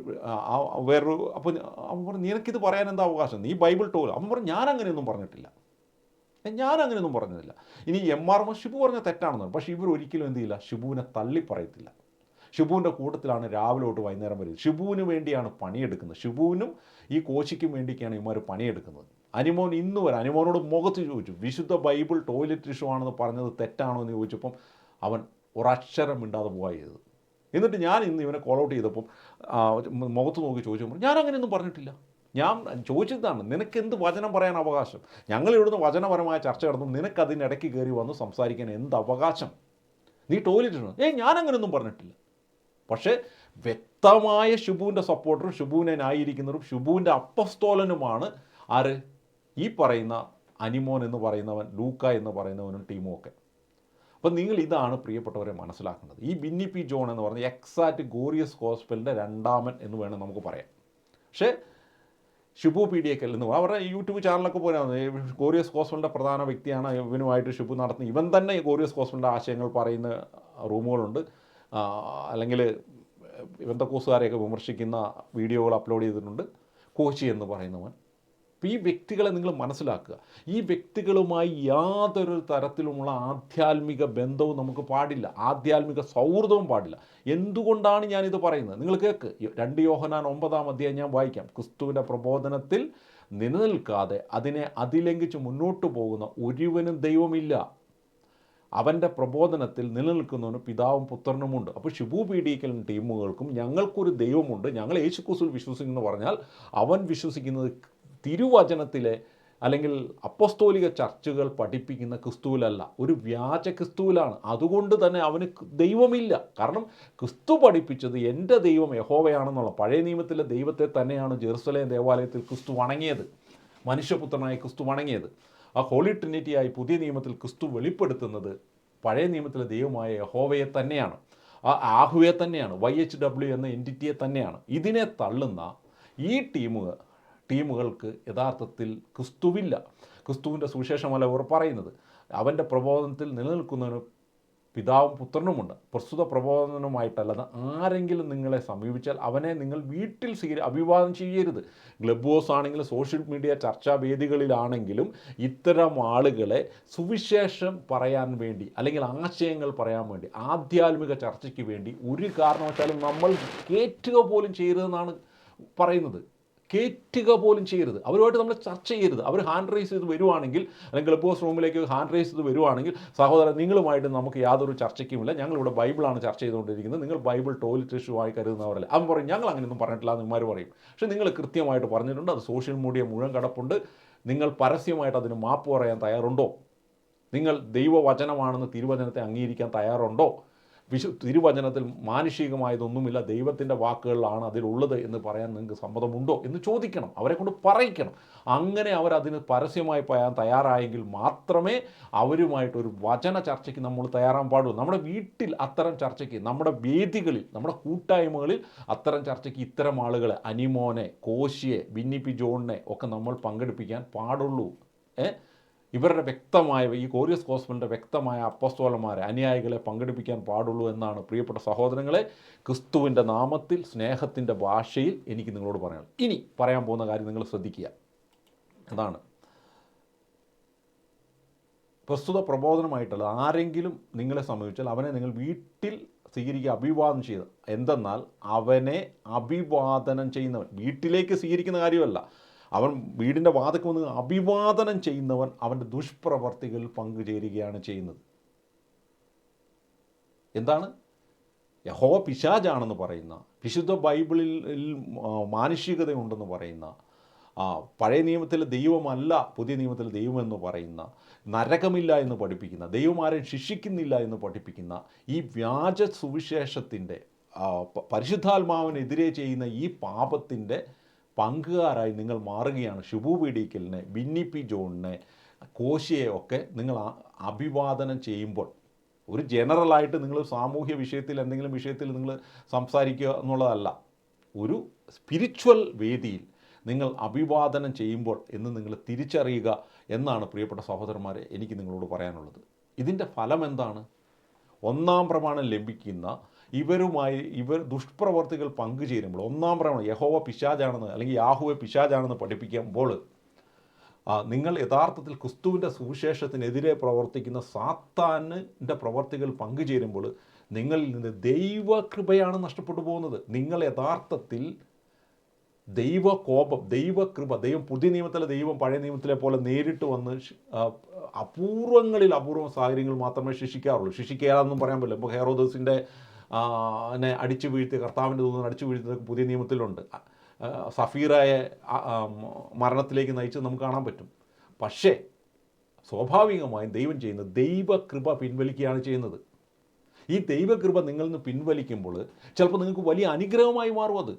വേറൊരു അപ്പോൾ അവൻ പറഞ്ഞു നിനക്കിത് പറയാൻ എന്താ അവകാശം? നീ ബൈബിൾ ടോൾ അവൻ പറഞ്ഞു ഞാൻ അങ്ങനെയൊന്നും പറഞ്ഞിട്ടില്ല. ഞാൻ അങ്ങനെയൊന്നും പറഞ്ഞതില്ല ഇനി എം ആർ എം ഷിബു പറഞ്ഞ തെറ്റാണെന്ന് പക്ഷേ ഇവർ ഒരിക്കലും എന്ത് ചെയ്യില്ല? ഷിബുവിനെ തള്ളി പറയത്തില്ല. ഷിബുവിന്റെ കൂട്ടത്തിലാണ് രാവിലെ തൊട്ട് വൈകുന്നേരം വരെ. ഷിബുവിന് വേണ്ടിയാണ് പണിയെടുക്കുന്നത്. ഷിബുവിനും ഈ കോശിക്കും വേണ്ടിയൊക്കെയാണ് ഇവന്മാർ പണിയെടുക്കുന്നത്. അനിമോൻ ഇന്ന് വരെ അനിമോനോട് മുഖത്ത് ചോദിച്ചു വിശുദ്ധ ബൈബിൾ ടോയ്ലറ്റ് ഇഷ്യൂ ആണെന്ന് പറഞ്ഞത് തെറ്റാണോ? എന്ന് ചോദിച്ചപ്പം അവൻ ഒരക്ഷരം മിണ്ടാതെ പോവുക എന്നിട്ട് ഞാൻ ഇന്ന് ഇവനെ കോൾ ഔട്ട് ചെയ്തപ്പം മുഖത്ത് നോക്കി ചോദിച്ചപ്പോൾ ഞാൻ അങ്ങനെയൊന്നും പറഞ്ഞിട്ടില്ല. ഞാൻ ചോദിച്ചതാണ് നിനക്ക് എന്ത് വചനം പറയാൻ അവകാശം? ഞങ്ങൾ ഇവിടുന്ന് വചനപരമായ ചർച്ച നടന്നു നിനക്ക് അതിനിടയ്ക്ക് കയറി വന്ന് സംസാരിക്കാൻ എന്ത് അവകാശം? നീ ടോയ്ലറ്റ് ഏ ഞാൻ അങ്ങനെയൊന്നും പറഞ്ഞിട്ടില്ല. പക്ഷേ വ്യക്തമായ ഷുബുവിന്റെ സപ്പോർട്ടറും ഷുബുവിനെ ന്യായീകരിക്കുന്നവരും അപ്പസ്തോലനുമാണ് ആര്? ഈ പറയുന്ന അനിമോൻ എന്ന് പറയുന്നവൻ ലൂക്ക എന്ന് പറയുന്നവനും ടീമും ഒക്കെ അപ്പം നിങ്ങൾ ഇതാണ് പ്രിയപ്പെട്ടവരെ മനസ്സിലാക്കുന്നത്. ഈ ബിന്നി പി ജോൺ എന്ന് പറഞ്ഞ എക്സാക്റ്റ് ഗോറിയസ് ഹോസ്പിറ്റലിന്റെ രണ്ടാമൻ എന്ന് വേണം നമുക്ക് പറയാം പക്ഷേ ഷിബു പി ഡി എക്കൽ എന്ന്. അവരുടെ യൂട്യൂബ് ചാനലൊക്കെ പോലെ ഗോറിയസ് ഹോസ്പിറ്റലിന്റെ പ്രധാന വ്യക്തിയാണ് ഇവനുമായിട്ട് ഷിബു നടത്തുന്നത്. ഇവൻ തന്നെ ഗോറിയസ് ഹോസ്പിറ്റലിന്റെ ആശയങ്ങൾ പറയുന്ന റൂമുകളുണ്ട്. അല്ലെങ്കിൽ ഇവന്റെ കോസുകാരെയൊക്കെ വിമർശിക്കുന്ന വീഡിയോകൾ അപ്ലോഡ് ചെയ്തിട്ടുണ്ട്. കോച്ചി എന്ന് പറയുന്നവൻ. അപ്പോൾ ഈ വ്യക്തികളെ നിങ്ങൾ മനസ്സിലാക്കുക. ഈ വ്യക്തികളുമായി യാതൊരു തരത്തിലുമുള്ള ആധ്യാത്മിക ബന്ധവും നമുക്ക് പാടില്ല. ആധ്യാത്മിക സൗഹൃദവും പാടില്ല. എന്തുകൊണ്ടാണ് ഞാനിത് പറയുന്നത്? നിങ്ങൾ കേൾക്ക് രണ്ട് യോഹനാൻ ഒമ്പതാം അധ്യായം ഞാൻ വായിക്കാം. ക്രിസ്തുവിന്റെ പ്രബോധനത്തിൽ നിലനിൽക്കാതെ അതിനെ അതിലംഘിച്ച് മുന്നോട്ട് പോകുന്ന ഒരുവനും ദൈവമില്ല. അവന്റെ പ്രബോധനത്തിൽ നിലനിൽക്കുന്നവന് പിതാവും പുത്രനുമുണ്ട് അപ്പോൾ ഷിബു പീഡിക്കലും ടീമുകൾക്കും ഞങ്ങൾക്കൊരു ദൈവമുണ്ട്. ഞങ്ങൾ യേശു കുസുൽ വിശ്വസിക്കുന്നു പറഞ്ഞാൽ അവൻ വിശ്വസിക്കുന്നത് തിരുവചനത്തിലെ അല്ലെങ്കിൽ അപ്പസ്തോലിക ചർച്ചുകൾ പഠിപ്പിക്കുന്ന ക്രിസ്തുവിലല്ല. ഒരു വ്യാജ ക്രിസ്തുവിലാണ്. അതുകൊണ്ട് തന്നെ അവന് ദൈവമില്ല. കാരണം ക്രിസ്തു പഠിപ്പിച്ചത് എന്റെ ദൈവം യഹോവയാണെന്നുള്ള പഴയ നിയമത്തിലെ ദൈവത്തെ തന്നെയാണ് ജെറുസലേം ദേവാലയത്തിൽ ക്രിസ്തു വണങ്ങിയത്. മനുഷ്യപുത്രനായ ക്രിസ്തു വണങ്ങിയത്. ആ ഹോളി ട്രിനിറ്റിയായി പുതിയ നിയമത്തിൽ ക്രിസ്തു വെളിപ്പെടുത്തുന്നത് പഴയ നിയമത്തിലെ ദൈവമായ യഹോവയെ തന്നെയാണ്. ആ ആഹുവെ തന്നെയാണ് വൈ എച്ച് ഡബ്ല്യു എന്ന എന്റിറ്റിയെ തന്നെയാണ്. ഇതിനെ തള്ളുന്ന ഈ ടീമുകൾ ടീമുകൾക്ക് യഥാർത്ഥത്തിൽ ക്രിസ്തുവില്ല. ക്രിസ്തുവിന്റെ സുവിശേഷമല്ല അവർ പറയുന്നത്. അവന്റെ പ്രബോധനത്തിൽ നിലനിൽക്കുന്നതിന് പിതാവും പുത്രനുമുണ്ട്. പ്രസ്തുത പ്രബോധനവുമായിട്ടല്ലാതെ ആരെങ്കിലും നിങ്ങളെ സമീപിച്ചാൽ അവനെ നിങ്ങൾ വീട്ടിൽ സ്വീകരി അഭിവാദം ചെയ്യരുത്. ക്ലബ് ആണെങ്കിലും സോഷ്യൽ മീഡിയ ചർച്ചാ വേദികളിലാണെങ്കിലും ഇത്തരം ആളുകളെ സുവിശേഷം പറയാൻ വേണ്ടി അല്ലെങ്കിൽ ആശയങ്ങൾ പറയാൻ വേണ്ടി ആധ്യാത്മിക ചർച്ചയ്ക്ക് വേണ്ടി ഒരു കാരണവശാലും നമ്മൾ കയറ്റുക പോലും ചെയ്യരുതെന്നാണ് പറയുന്നത്. കയറ്റുക പോലും ചെയ്യരുത്. അവരുമായിട്ട് നമ്മൾ ചർച്ച ചെയ്യരുത്. അവർ ഹാൻഡ് റൈസ് ചെയ്ത് വരുവാണെങ്കിൽ അല്ലെങ്കിൽ ക്ലബ് റൂമിലേക്ക് ഹാൻഡ് റൈസ് ചെയ്ത് വരുവാണെങ്കിൽ സഹോദരൻ നിങ്ങളുമായിട്ട് നമുക്ക് യാതൊരു ചർച്ചയ്ക്കുമില്ല. ഞങ്ങളിവിടെ ബൈബിളാണ് ചർച്ച ചെയ്തുകൊണ്ടിരിക്കുന്നത്. നിങ്ങൾ ബൈബിൾ ടോയ്ലറ്റ് ആയി കരുതുന്നവരല്ല. അവൻ പറയും ഞങ്ങൾ അങ്ങനെയൊന്നും പറഞ്ഞിട്ടില്ല എന്ന് ഇവന്മാർ പറയും. പക്ഷേ നിങ്ങൾ കൃത്യമായിട്ട് പറഞ്ഞിട്ടുണ്ട്. അത് സോഷ്യൽ മീഡിയ മുഴുവൻ കടപ്പുണ്ട്. നിങ്ങൾ പരസ്യമായിട്ട് അതിന് മാപ്പ് പറയാൻ തയ്യാറുണ്ടോ? നിങ്ങൾ ദൈവവചനമാണെന്ന് തിരുവചനത്തെ അംഗീകരിക്കാൻ തയ്യാറുണ്ടോ? വിശു തിരുവചനത്തിൽ മാനുഷികമായതൊന്നുമില്ല. ദൈവത്തിന്റെ വാക്കുകളിലാണ് അതിലുള്ളത് എന്ന് പറയാൻ നിങ്ങൾക്ക് സമ്മതമുണ്ടോ എന്ന് ചോദിക്കണം. അവരെ കൊണ്ട് പറയിക്കണം. അങ്ങനെ അവരതിന് പരസ്യമായി പറയാൻ തയ്യാറായെങ്കിൽ മാത്രമേ അവരുമായിട്ടൊരു വചന ചർച്ചയ്ക്ക് നമ്മൾ തയ്യാറാൻ പാടുള്ളൂ. നമ്മുടെ വീട്ടിൽ അത്തരം ചർച്ചയ്ക്ക് നമ്മുടെ വേദികളിൽ നമ്മുടെ കൂട്ടായ്മകളിൽ അത്തരം ചർച്ചയ്ക്ക് ഇത്തരം ആളുകളെ അനിമോനെ കോശിയെ ബിന്നിപ്പി ജോണിനെ ഒക്കെ നമ്മൾ പങ്കെടുപ്പിക്കാൻ പാടുള്ളൂ. ഏ? ഇവരുടെ വ്യക്തമായ ഈ കോറിയസ് കോസ്മലിന്റെ വ്യക്തമായ അപ്പസ്തോലന്മാരെ അനുയായികളെ പങ്കെടുപ്പിക്കാൻ പാടുള്ളൂ എന്നാണ് പ്രിയപ്പെട്ട സഹോദരങ്ങളെ ക്രിസ്തുവിന്റെ നാമത്തിൽ സ്നേഹത്തിന്റെ ഭാഷയിൽ എനിക്ക് നിങ്ങളോട് പറയണം ഇനി പറയാൻ പോകുന്ന കാര്യം നിങ്ങൾ ശ്രദ്ധിക്കുക. അതാണ്. പ്രസ്തുത പ്രബോധനമായിട്ടുള്ള ആരെങ്കിലും നിങ്ങളെ സമീപിച്ചാൽ അവനെ നിങ്ങൾ വീട്ടിൽ സ്വീകരിക്കുക അഭിവാദനം ചെയ്ത് എന്തെന്നാൽ അവനെ അഭിവാദനം ചെയ്യുന്നവൻ. വീട്ടിലേക്ക് സ്വീകരിക്കുന്ന കാര്യമല്ല. അവൻ വീടിന്റെ വാതക്ക് വന്ന് അഭിവാദനം ചെയ്യുന്നവൻ അവന്റെ ദുഷ്പ്രവർത്തികൾ പങ്കുചേരുകയാണ് ചെയ്യുന്നത്. എന്താണ്? യഹോ പിശാജാണെന്ന് പറയുന്ന വിശുദ്ധ ബൈബിളിൽ മാനുഷികതയുണ്ടെന്ന് പറയുന്ന പഴയ നിയമത്തിലെ ദൈവമല്ല പുതിയ നിയമത്തിലെ ദൈവമെന്ന് പറയുന്ന നരകമില്ല എന്ന് പഠിപ്പിക്കുന്ന ദൈവമാരെ ശിക്ഷിക്കുന്നില്ല എന്ന് പഠിപ്പിക്കുന്ന ഈ വ്യാജ സുവിശേഷത്തിന്റെ പരിശുദ്ധാത്മാവിനെതിരെ ചെയ്യുന്ന ഈ പാപത്തിന്റെ പങ്കുകാരായി നിങ്ങൾ മാറുകയാണ്. ഷിബു പീഡിക്കലിനെ ബിന്നി പി ജോണിനെ കോശിയെ ഒക്കെ നിങ്ങൾ അഭിവാദനം ചെയ്യുമ്പോൾ ഒരു ജനറലായിട്ട് നിങ്ങൾ സാമൂഹ്യ വിഷയത്തിൽ എന്തെങ്കിലും വിഷയത്തിൽ നിങ്ങൾ സംസാരിക്കുക എന്നുള്ളതല്ല ഒരു സ്പിരിച്വൽ വേദിയിൽ നിങ്ങൾ അഭിവാദനം ചെയ്യുമ്പോൾ എന്ന് നിങ്ങൾ തിരിച്ചറിയുക എന്നാണ് പ്രിയപ്പെട്ട സഹോദരന്മാരെ എനിക്ക് നിങ്ങളോട് പറയാനുള്ളത്. ഇതിന്റെ ഫലം എന്താണ് ഒന്നാം പ്രമാണം ലഭിക്കുന്ന ഇവരുമായി ഇവർ ദുഷ്പ്രവർത്തികൾ പങ്കുചേരുമ്പോൾ ഒന്നാം പ്രാവണം യഹോവ പിശാജാണെന്ന് അല്ലെങ്കിൽ യാഹുവെ പിശാജാണെന്ന് പഠിപ്പിക്കുമ്പോൾ നിങ്ങൾ യഥാർത്ഥത്തിൽ ക്രിസ്തുവിന്റെ സുവിശേഷത്തിനെതിരെ പ്രവർത്തിക്കുന്ന സാത്താനിന്റെ പ്രവർത്തികൾ പങ്കുചേരുമ്പോൾ നിങ്ങളിൽ നിന്ന് ദൈവകൃപയാണ് നഷ്ടപ്പെട്ടു പോകുന്നത്. നിങ്ങൾ യഥാർത്ഥത്തിൽ ദൈവകോപം ദൈവകൃപ ദൈവം പുതിയ നിയമത്തിലെ ദൈവം പഴയ നിയമത്തിലെ പോലെ നേരിട്ട് വന്ന് അപൂർവങ്ങളിൽ അപൂർവ സാഹചര്യങ്ങൾ മാത്രമേ ശിക്ഷിക്കാറുള്ളൂ. ശിക്ഷിക്കാറെന്നും പറയാൻ പറ്റില്ല. ഇപ്പോൾ ഹെറോദസിന്റെ നെ അടിച്ചു വീഴ്ത്തി കർത്താവിന്റെ ദൂതൻ അടിച്ചു വീഴ്ത്തിയതൊക്കെ പുതിയ നിയമത്തിലുണ്ട്. സഫീറയെ മരണത്തിലേക്ക് നയിച്ചത് നമുക്ക് കാണാൻ പറ്റും. പക്ഷേ സ്വാഭാവികമായും ദൈവം ചെയ്യുന്നത് ദൈവകൃപ പിൻവലിക്കുകയാണ് ചെയ്യുന്നത്. ഈ ദൈവകൃപ നിങ്ങളിൽ നിന്ന് പിൻവലിക്കുമ്പോൾ ചിലപ്പോൾ നിങ്ങൾക്ക് വലിയ അനുഗ്രഹമായി മാറും അത്.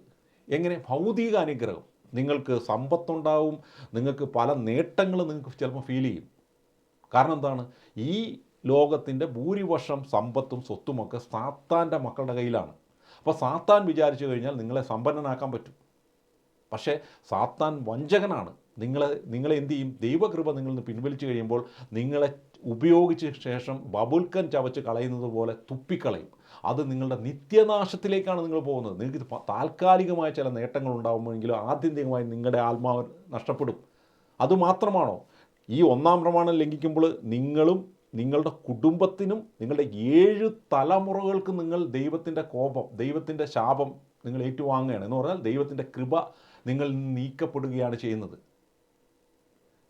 എങ്ങനെ? ഭൗതിക അനുഗ്രഹം. നിങ്ങൾക്ക് സമ്പത്തുണ്ടാവും നിങ്ങൾക്ക് പല നേട്ടങ്ങളും നിങ്ങൾക്ക് ചിലപ്പോൾ ഫീൽ ചെയ്യും. കാരണം എന്താണ്? ഈ ലോകത്തിന്റെ ഭൂരിപക്ഷം സമ്പത്തും സ്വത്തുമൊക്കെ സാത്താന്റെ മക്കളുടെ കയ്യിലാണ്. അപ്പോൾ സാത്താൻ വിചാരിച്ചു കഴിഞ്ഞാൽ നിങ്ങളെ സമ്പന്നനാക്കാൻ പറ്റും. പക്ഷേ സാത്താൻ വഞ്ചകനാണ്. നിങ്ങളെ നിങ്ങളെ എന്ത് ചെയ്യും? ദൈവകൃപ നിങ്ങളിൽ നിന്ന് പിൻവലിച്ചു കഴിയുമ്പോൾ നിങ്ങളെ ഉപയോഗിച്ച ശേഷം ബബുൽക്കൻ ചവച്ച് കളയുന്നത് പോലെ തുപ്പിക്കളയും. അത് നിങ്ങളുടെ നിത്യനാശത്തിലേക്കാണ് നിങ്ങൾ പോകുന്നത്. നിങ്ങൾക്ക് താൽക്കാലികമായ ചില നേട്ടങ്ങൾ ഉണ്ടാകുമെങ്കിലും ആത്യന്തികമായി നിങ്ങളുടെ ആത്മാവ് നഷ്ടപ്പെടും. അതുമാത്രമാണോ ഈ ഒന്നാം പ്രമാണം ലംഘിക്കുമ്പോൾ നിങ്ങളും നിങ്ങളുടെ കുടുംബത്തിനും നിങ്ങളുടെ ഏഴ് തലമുറകൾക്കും നിങ്ങൾ ദൈവത്തിന്റെ കോപം ദൈവത്തിന്റെ ശാപം നിങ്ങൾ ഏറ്റുവാങ്ങുകയാണ്. എന്ന് പറഞ്ഞാൽ ദൈവത്തിന്റെ കൃപ നിങ്ങൾ നീക്കപ്പെടുകയാണ് ചെയ്യുന്നത്.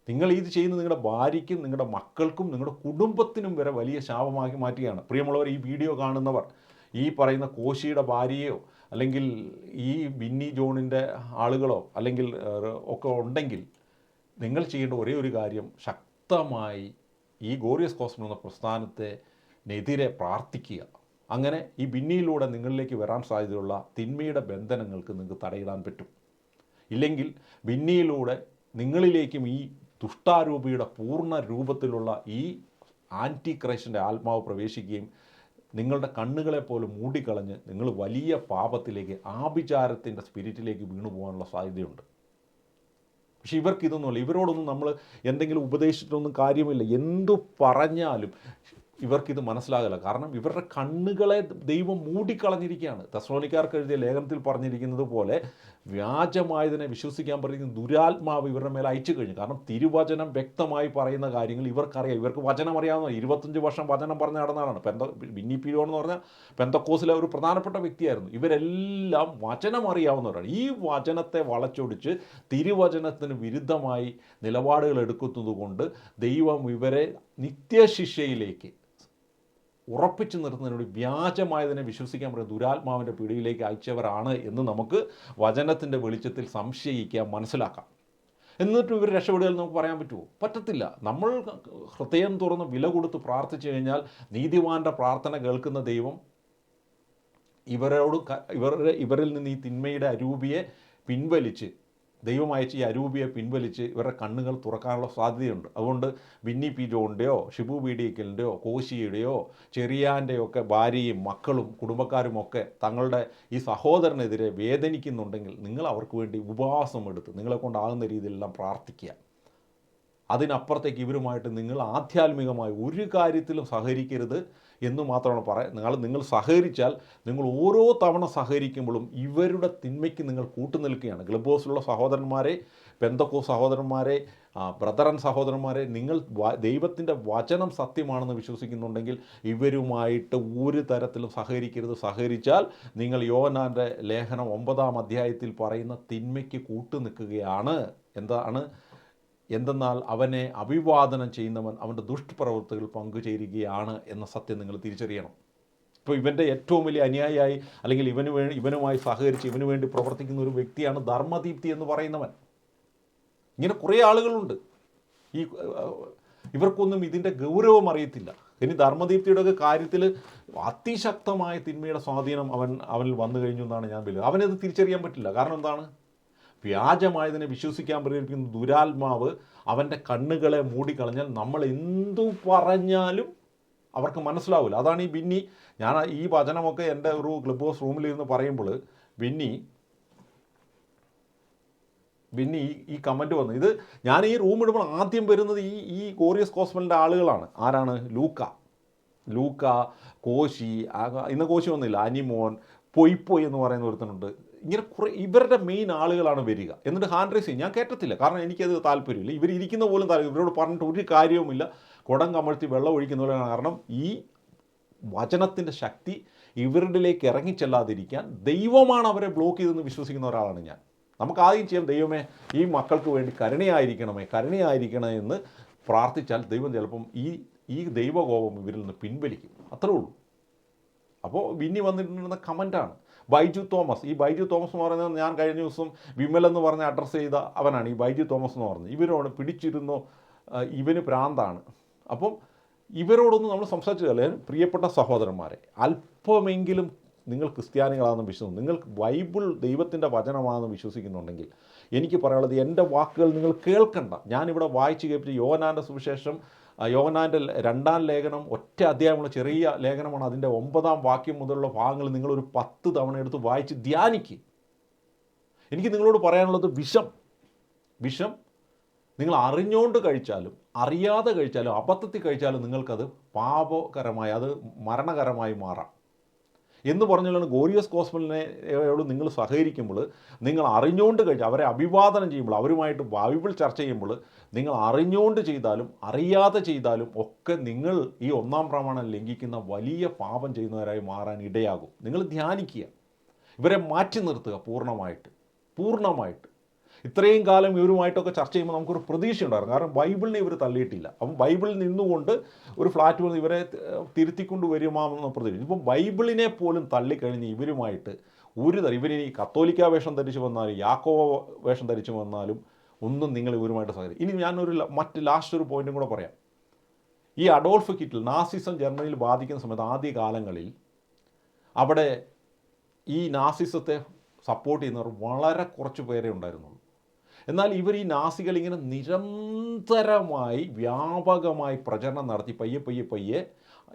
നിങ്ങൾ ഇത് ചെയ്യുന്ന നിങ്ങളുടെ ഭാര്യയ്ക്കും നിങ്ങളുടെ മക്കൾക്കും നിങ്ങളുടെ കുടുംബത്തിനും വരെ വലിയ ശാപമാക്കി മാറ്റുകയാണ്. പ്രിയമുള്ളവർ ഈ വീഡിയോ കാണുന്നവർ ഈ പറയുന്ന കോശിയുടെ ഭാര്യയോ അല്ലെങ്കിൽ ഈ ബിന്നി ജോണിന്റെ ആളുകളോ അല്ലെങ്കിൽ ഒക്കെ ഉണ്ടെങ്കിൽ നിങ്ങൾ ചെയ്യേണ്ട ഒരേ ഒരു കാര്യം ശക്തമായി ഈ ഗോറിയസ് കോസ്മോ എന്ന പ്രസ്ഥാനത്തെ നെതിരെ പ്രാർത്ഥിക്കുക. അങ്ങനെ ഈ ഭിന്നിയിലൂടെ നിങ്ങളിലേക്ക് വരാൻ സാധ്യതയുള്ള തിന്മയുടെ ബന്ധനങ്ങൾക്ക് നിങ്ങൾക്ക് തടയിടാൻ പറ്റും. ഇല്ലെങ്കിൽ ഭിന്നിയിലൂടെ നിങ്ങളിലേക്കും ഈ ദുഷ്ടാരൂപിയുടെ പൂർണ രൂപത്തിലുള്ള ഈ ആന്റി ക്രൈസ്റ്റിന്റെ ആത്മാവ് പ്രവേശിക്കുകയും നിങ്ങളുടെ കണ്ണുകളെ പോലും മൂടിക്കളഞ്ഞ് നിങ്ങൾ വലിയ പാപത്തിലേക്ക് ആഭിചാരത്തിന്റെ സ്പിരിറ്റിലേക്ക് വീണു പോകാനുള്ള സാധ്യതയുണ്ട്. പക്ഷെ ഇവർക്ക് ഇതൊന്നുമില്ല. ഇവരോടൊന്നും നമ്മൾ എന്തെങ്കിലും ഉപദേശിച്ചിട്ടൊന്നും കാര്യമില്ല. എന്തു പറഞ്ഞാലും ഇവർക്കിത് മനസ്സിലാകില്ല കാരണം ഇവരുടെ കണ്ണുകളെ ദൈവം മൂടിക്കളഞ്ഞിരിക്കുകയാണ്. തെസ്ലോനിക്കാർക്ക് എഴുതിയ ലേഖനത്തിൽ പറഞ്ഞിരിക്കുന്നത് പോലെ വ്യാജമായതിനെ വിശ്വസിക്കാൻ പറയുന്ന ദുരാത്മാവ് ഇവരുടെ മേലെ അയച്ചു കഴിഞ്ഞു. കാരണം തിരുവചനം വ്യക്തമായി പറയുന്ന കാര്യങ്ങൾ ഇവർക്കറിയാം. ഇവർക്ക് വചനം അറിയാവുന്ന ഇരുപത്തഞ്ച് വർഷം വചനം പറഞ്ഞ് നടന്നതാണ് പെന്ത ബിന്നി പീരോ എന്ന് പറഞ്ഞാൽ പെന്തക്കോസിലെ ഒരു പ്രധാനപ്പെട്ട വ്യക്തിയായിരുന്നു. ഇവരെല്ലാം വചനം അറിയാവുന്നവരാണ്. ഈ വചനത്തെ വളച്ചൊടിച്ച് തിരുവചനത്തിന് വിരുദ്ധമായി നിലപാടുകൾ എടുക്കുന്നത് കൊണ്ട് ദൈവം ഇവരെ നിത്യശിക്ഷയിലേക്ക് ഉറപ്പിച്ചു നിർത്തുന്നതിനോട് വ്യാജമായതിനെ വിശ്വസിക്കാൻ പറയുന്ന ദുരാത്മാവിന്റെ പിടിയിലേക്ക് അയച്ചവരാണ് എന്ന് നമുക്ക് വചനത്തിന്റെ വെളിച്ചത്തിൽ സംശയിക്കാം മനസ്സിലാക്കാം. എന്നിട്ടും ഇവർ രക്ഷപ്പെടുക നമുക്ക് പറയാൻ പറ്റുമോ? പറ്റത്തില്ല. നമ്മൾ ഹൃദയം തുറന്ന് വില കൊടുത്ത് പ്രാർത്ഥിച്ചു കഴിഞ്ഞാൽ നീതിമാന്റെ പ്രാർത്ഥന കേൾക്കുന്ന ദൈവം ഇവരോട് ഇവരുടെ ഇവരിൽ നിന്ന് ഈ തിന്മയുടെ അരൂപിയെ പിൻവലിച്ച് ദൈവം ഈ അരൂപിയെ പിൻവലിച്ച് ഇവരുടെ കണ്ണുകൾ തുറക്കാനുള്ള സാധ്യതയുണ്ട്. അതുകൊണ്ട് വിന്നി പി ജോണിന്റെയോ ഷിബു ബി ഡിക്കലിന്റെയോ കോശിയുടെയോ ചെറിയാന്റെയോ ഒക്കെ ഭാര്യയും മക്കളും കുടുംബക്കാരും ഒക്കെ തങ്ങളുടെ ഈ സഹോദരനെതിരെ വേദനിക്കുന്നുണ്ടെങ്കിൽ നിങ്ങൾ അവർക്ക് വേണ്ടി ഉപവാസം എടുത്ത് നിങ്ങളെ കൊണ്ടാകുന്ന രീതിയിലെല്ലാം പ്രാർത്ഥിക്കുക. അതിനപ്പുറത്തേക്ക് ഇവരുമായിട്ട് നിങ്ങൾ ആധ്യാത്മികമായി ഒരു കാര്യത്തിലും സഹകരിക്കരുത് എന്ന് മാത്രമാണ് പറയാം നിങ്ങൾ നിങ്ങൾ സഹകരിച്ചാൽ നിങ്ങൾ ഓരോ തവണ സഹകരിക്കുമ്പോഴും ഇവരുടെ തിന്മയ്ക്ക് നിങ്ങൾ കൂട്ടുനിൽക്കുകയാണ്. ഗ്ലബോസിലുള്ള സഹോദരന്മാരെ പെന്തക്കോ സഹോദരന്മാരെ ബ്രദറൻ സഹോദരന്മാരെ നിങ്ങൾ ദൈവത്തിന്റെ വചനം സത്യമാണെന്ന് വിശ്വസിക്കുന്നുണ്ടെങ്കിൽ ഇവരുമായിട്ട് ഒരു തരത്തിലും സഹകരിക്കരുത്. സഹകരിച്ചാൽ നിങ്ങൾ യോനാന്റെ ലേഖനം ഒമ്പതാം അധ്യായത്തിൽ പറയുന്ന തിന്മയ്ക്ക് കൂട്ടുനിൽക്കുകയാണ്. എന്താണ്? എന്തെന്നാൽ അവനെ അഭിവാദനം ചെയ്യുന്നവൻ അവന്റെ ദുഷ്പ്രവൃത്തികൾ പങ്കുചേരുകയാണ് എന്ന സത്യം നിങ്ങൾ തിരിച്ചറിയണം. ഇപ്പോൾ ഇവന്റെ ഏറ്റവും വലിയ അനുയായി അല്ലെങ്കിൽ ഇവന് വേണ്ടി ഇവനുമായി സഹകരിച്ച് ഇവന് വേണ്ടി പ്രവർത്തിക്കുന്ന ഒരു വ്യക്തിയാണ് ധർമ്മദീപ്തി എന്ന് പറയുന്നവൻ. ഇങ്ങനെ കുറേ ആളുകളുണ്ട്. ഈ ഇവർക്കൊന്നും ഇതിന്റെ ഗൗരവം അറിയത്തില്ല. ഇനി ധർമ്മദീപ്തിയുടെ ഒക്കെ കാര്യത്തിൽ അതിശക്തമായ തിന്മയുടെ സ്വാധീനം അവൻ അവനിൽ വന്നു കഴിഞ്ഞു എന്നാണ് ഞാൻ വില അവനത് തിരിച്ചറിയാൻ പറ്റില്ല. കാരണം എന്താണ്? വ്യാജമായതിനെ വിശ്വസിക്കാൻ പ്രേരിപ്പിക്കുന്ന ദുരാത്മാവ് അവന്റെ കണ്ണുകളെ മൂടിക്കളഞ്ഞാൽ നമ്മൾ എന്തു പറഞ്ഞാലും അവർക്ക് മനസ്സിലാവില്ല അതാണ് ഈ ബിന്നി. ഞാൻ ഈ വചനമൊക്കെ എന്റെ ഒരു ക്ലബ് ഹൗസ് റൂമിലിരുന്ന് പറയുമ്പോൾ ബിന്നി പിന്നെ ഈ ഈ കമന്റ് വന്നു. ഇത് ഞാൻ ഈ റൂം ഇടുമ്പോൾ ആദ്യം വരുന്നത് ഈ ഈ കോറിയസ് കോസ്മലിന്റെ ആളുകളാണ്. ആരാണ്? ലൂക്ക. ലൂക്ക കോശി ഇന്ന് കോശി വന്നില്ല. അനിമോൻ പൊയ്പോയ് എന്ന് പറയുന്ന ഒരുത്തനുണ്ട്. ഇങ്ങനെ കുറേ ഇവരുടെ മെയിൻ ആളുകളാണ് വരിക. എന്നിട്ട് ഹാൻഡ് റൈസ് ചെയ്യും. ഞാൻ കേട്ടത്തില്ല കാരണം എനിക്കത് താല്പര്യമില്ല. ഇവർ ഇരിക്കുന്ന പോലും താല്പര്യം ഇവരോട് പറഞ്ഞിട്ട് ഒരു കാര്യവുമില്ല. കുടം കമഴ്ത്തി വെള്ളം ഒഴിക്കുന്ന പോലെയാണ്. കാരണം ഈ വചനത്തിന്റെ ശക്തി ഇവരുടെലേക്ക് ഇറങ്ങിച്ചെല്ലാതിരിക്കാൻ ദൈവമാണ് അവരെ ബ്ലോക്ക് ചെയ്തെന്ന് വിശ്വസിക്കുന്ന ഒരാളാണ് ഞാൻ. നമുക്ക് ആദ്യം ചെയ്യാം ദൈവമേ ഈ മക്കൾക്ക് വേണ്ടി കരുണയായിരിക്കണമേ കരുണയായിരിക്കണമേ എന്ന് പ്രാർത്ഥിച്ചാൽ ദൈവം ചിലപ്പം ഈ ഈ ദൈവകോപം ഇവരിൽ നിന്ന് പിൻവലിക്കും. അത്രേ ഉള്ളൂ. അപ്പോൾ വിന്നി വന്നിട്ടുണ്ടെന്ന കമന്റാണ് ബൈജു തോമസ്. ഈ ബൈജു തോമസ് എന്ന് പറയുന്നത് ഞാൻ കഴിഞ്ഞ ദിവസം വിമൽ എന്ന് പറഞ്ഞ് അഡ്രസ്സ് ചെയ്ത അവനാണ്. ഈ ബൈജു തോമസ് എന്ന് പറഞ്ഞത് ഇവരോട് പിടിച്ചിരുന്നു ഇവന് പ്രാന്താണ്. അപ്പം ഇവരോടൊന്നും നമ്മൾ സംസാരിച്ചില്ല പ്രിയപ്പെട്ട സഹോദരന്മാരെ അല്പമെങ്കിലും നിങ്ങൾ ക്രിസ്ത്യാനികളാണെന്ന് വിശ്വസിക്കുന്നു. നിങ്ങൾ ബൈബിൾ ദൈവത്തിന്റെ വചനമാണെന്ന് വിശ്വസിക്കുന്നുണ്ടെങ്കിൽ എനിക്ക് പറയാനുള്ളത് എന്റെ വാക്കുകൾ നിങ്ങൾ കേൾക്കണ്ട. ഞാനിവിടെ വായിച്ചു കേൾപ്പിച്ച യോനാന്റെ സുവിശേഷം ആ, യോഹന്നാന്റെ രണ്ടാം ലേഖനം ഒറ്റ അധ്യായമുള്ള ചെറിയ ലേഖനമാണ്. അതിന്റെ ഒമ്പതാം വാക്യം മുതലുള്ള ഭാഗങ്ങൾ നിങ്ങളൊരു പത്ത് തവണ എടുത്ത് വായിച്ച് ധ്യാനിക്കുക എനിക്ക് നിങ്ങളോട് പറയാനുള്ളത് വിഷം. വിഷം നിങ്ങൾ അറിഞ്ഞുകൊണ്ട് കഴിച്ചാലും അറിയാതെ കഴിച്ചാലും അബദ്ധത്തിൽ കഴിച്ചാലും നിങ്ങൾക്കത് പാപകരമായി അത് മരണകരമായി മാറാം. എന്ന് പറഞ്ഞാലാണ് ഗോറിയസ് കോസ്മലിനെയോട് നിങ്ങൾ സഹകരിക്കുമ്പോൾ നിങ്ങൾ അറിഞ്ഞുകൊണ്ട് കഴിഞ്ഞാൽ അവരെ അഭിവാദനം ചെയ്യുമ്പോൾ അവരുമായിട്ട് ബൈബിൾ ചർച്ച ചെയ്യുമ്പോൾ നിങ്ങൾ അറിഞ്ഞുകൊണ്ട് ചെയ്താലും അറിയാതെ ചെയ്താലും ഒക്കെ നിങ്ങൾ ഈ ഒന്നാം പ്രമാണം ലംഘിക്കുന്ന വലിയ പാപം ചെയ്യുന്നവരായി മാറാൻ ഇടയാകും. നിങ്ങൾ ധ്യാനിക്കുക. ഇവരെ മാറ്റി നിർത്തുക പൂർണമായിട്ട്. പൂർണമായിട്ട്. ഇത്രയും കാലം ഇവരുമായിട്ടൊക്കെ ചർച്ച ചെയ്യുമ്പോൾ നമുക്കൊരു പ്രതീക്ഷ ഉണ്ടായിരുന്നു കാരണം ബൈബിളിനെ ഇവർ തള്ളിയിട്ടില്ല. അപ്പം ബൈബിളിൽ നിന്നുകൊണ്ട് ഒരു വന്ന് ഇവരെ തിരുത്തിക്കൊണ്ട് വരുമാണെന്ന് പ്രതീക്ഷ ഇപ്പം ബൈബിളിനെ പോലും തള്ളിക്കഴിഞ്ഞ് ഇവരുമായിട്ട് ഒരു തരം ഇവരിനി കത്തോലിക്ക വേഷം ധരിച്ചു വന്നാലും യാക്കോവ വേഷം ധരിച്ചു വന്നാലും ഒന്നും നിങ്ങൾ ഇവരുമായിട്ട് സഹകരിക്കും ഇനി ഞാനൊരു മറ്റ് ലാസ്റ്റ് ഒരു പോയിന്റും കൂടെ പറയാം. ഈ അഡോൾഫ് കിറ്റിൽ നാസിസം ജർമ്മനിയിൽ ബാധിക്കുന്ന സമയത്ത് ആദ്യ കാലങ്ങളിൽ അവിടെ ഈ നാസിസത്തെ സപ്പോർട്ട് ചെയ്യുന്നവർ വളരെ കുറച്ച് പേരെ ഉണ്ടായിരുന്നുള്ളൂ. എന്നാൽ ഇവർ ഈ നാസികൾ ഇങ്ങനെ നിരന്തരമായി വ്യാപകമായി പ്രചരണം നടത്തി പയ്യെ പയ്യെ പയ്യെ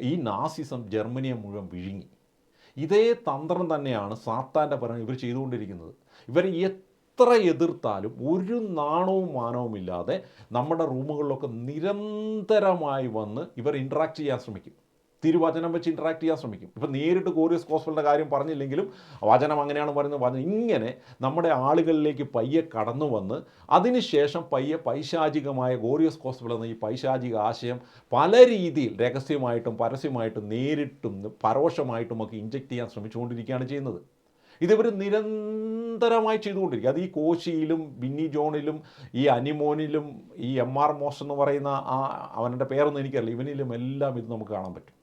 ഈ നാസിസം ജർമ്മനിയെ മുഴുവൻ വിഴുങ്ങി. ഇതേ തന്ത്രം തന്നെയാണ് സാത്താന്റെ പരം ഇവർ ചെയ്തുകൊണ്ടിരിക്കുന്നത്. ഇവർ എത്ര എതിർത്താലും ഒരു നാണവും മാനവും ഇല്ലാതെ നമ്മുടെ റൂമുകളിലൊക്കെ നിരന്തരമായി വന്ന് ഇവർ ഇൻട്രാക്ട് ചെയ്യാൻ ശ്രമിക്കും. തിരുവചനം വെച്ച് ഇൻട്രാക്ട് ചെയ്യാൻ ശ്രമിക്കും. ഇപ്പം നേരിട്ട് കോറിയസ് കോസ്ഫലിന്റെ കാര്യം പറഞ്ഞില്ലെങ്കിലും വചനം അങ്ങനെയാണ് പറയുന്നത് വചനം ഇങ്ങനെ നമ്മുടെ ആളുകളിലേക്ക് പയ്യെ കടന്നു വന്ന് അതിനുശേഷം പയ്യെ പൈശാചികമായ ഗോറിയസ് കോസ്ഫൽ എന്ന ഈ പൈശാചിക ആശയം പല രീതിയിൽ രഹസ്യമായിട്ടും പരസ്യമായിട്ടും നേരിട്ടും പരോക്ഷമായിട്ടും ഒക്കെ ഇഞ്ചക്ട് ചെയ്യാൻ ശ്രമിച്ചുകൊണ്ടിരിക്കുകയാണ് ചെയ്യുന്നത്. ഇതിവർ നിരന്തരമായി ചെയ്തുകൊണ്ടിരിക്കുക അത് ഈ കോശിയിലും ബിന്നി ജോണിലും ഈ അനിമോനിലും ഈ എം ആർ മോസ് എന്ന് പറയുന്ന ആ അവന്റെ പേരൊന്നും എനിക്കറിയില്ല. ഇവനിലും എല്ലാം ഇത് നമുക്ക് കാണാൻ പറ്റും.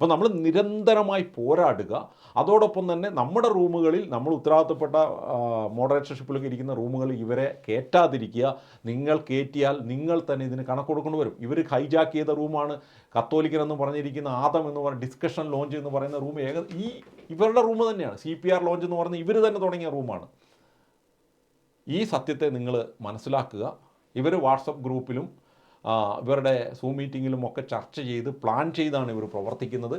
അപ്പോൾ നമ്മൾ നിരന്തരമായി പോരാടുക. അതോടൊപ്പം തന്നെ നമ്മുടെ റൂമുകളിൽ നമ്മൾ ഉത്തരവാദിത്തപ്പെട്ട മോഡറേറ്റർഷിപ്പിലൊക്കെ ഇരിക്കുന്ന റൂമുകളിൽ ഇവരെ കയറ്റാതിരിക്കുക നിങ്ങൾ കയറ്റിയാൽ നിങ്ങൾ തന്നെ ഇതിന് കണക്ക് കൊടുക്കേണ്ടി വരും. ഇവർ ഹൈജാക്ക് ചെയ്ത റൂമാണ് കത്തോലിക്കൻ എന്ന് പറഞ്ഞിരിക്കുന്ന ആദം എന്ന് പറഞ്ഞ ഡിസ്കഷൻ ലോഞ്ച് എന്ന് പറയുന്ന റൂം ഏക ഈ ഇവരുടെ റൂം തന്നെയാണ്. സി പി ആർ ലോഞ്ച് എന്ന് പറയുന്ന ഇവർ തന്നെ തുടങ്ങിയ റൂമാണ്. ഈ സത്യത്തെ നിങ്ങൾ മനസ്സിലാക്കുക. ഇവർ വാട്സപ്പ് ഗ്രൂപ്പിലും ഇവരുടെ സൂം മീറ്റിങ്ങിലും ഒക്കെ ചർച്ച ചെയ്ത് പ്ലാൻ ചെയ്താണ് ഇവർ പ്രവർത്തിക്കുന്നത്.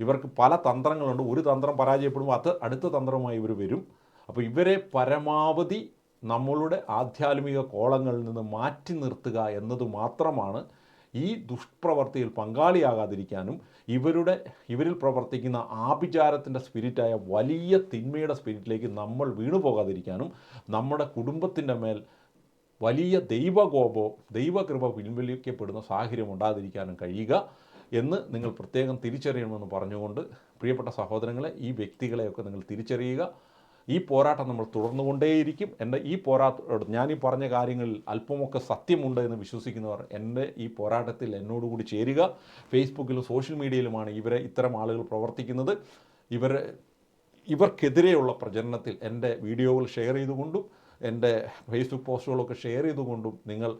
ഇവർക്ക് പല തന്ത്രങ്ങളുണ്ട്. ഒരു തന്ത്രം പരാജയപ്പെടുമ്പോൾ അത് അടുത്ത തന്ത്രമായി ഇവർ വരും. അപ്പോൾ ഇവരെ പരമാവധി നമ്മളുടെ ആധ്യാത്മിക കോളങ്ങളിൽ നിന്ന് മാറ്റി നിർത്തുക എന്നത് മാത്രമാണ് ഈ ദുഷ്പ്രവർത്തിയിൽ പങ്കാളിയാകാതിരിക്കാനും ഇവരുടെ ഇവരിൽ പ്രവർത്തിക്കുന്ന ആഭിചാരത്തിന്റെ സ്പിരിറ്റായ വലിയ തിന്മയുടെ സ്പിരിറ്റിലേക്ക് നമ്മൾ വീണു പോകാതിരിക്കാനും നമ്മുടെ കുടുംബത്തിന്റെ മേൽ വലിയ ദൈവകോപോ ദൈവകൃപ പിൻവലിക്കപ്പെടുന്ന സാഹചര്യം ഉണ്ടാതിരിക്കാനും കഴിയുക എന്ന് നിങ്ങൾ പ്രത്യേകം തിരിച്ചറിയണമെന്ന് പറഞ്ഞുകൊണ്ട് പ്രിയപ്പെട്ട സഹോദരങ്ങളെ ഈ വ്യക്തികളെയൊക്കെ നിങ്ങൾ തിരിച്ചറിയുക. ഈ പോരാട്ടം നമ്മൾ തുടർന്നുകൊണ്ടേയിരിക്കും. എന്റെ ഈ പോരാട്ടം ഞാൻ ഈ പറഞ്ഞ കാര്യങ്ങളിൽ അല്പമൊക്കെ സത്യമുണ്ട് എന്ന് വിശ്വസിക്കുന്നവർ എന്റെ ഈ പോരാട്ടത്തിൽ എന്നോടുകൂടി ചേരുക. ഫേസ്ബുക്കിലും സോഷ്യൽ മീഡിയയിലുമാണ് ഇവരെ ഇത്തരം ആളുകൾ പ്രവർത്തിക്കുന്നത്. ഇവർ ഇവർക്കെതിരെയുള്ള പ്രചരണത്തിൽ എന്റെ വീഡിയോകൾ ഷെയർ ചെയ്തുകൊണ്ടും എന്റെ ഫേസ്ബുക്ക് പോസ്റ്റുകളൊക്കെ ഷെയർ ചെയ്തുകൊണ്ടും നിങ്ങൾ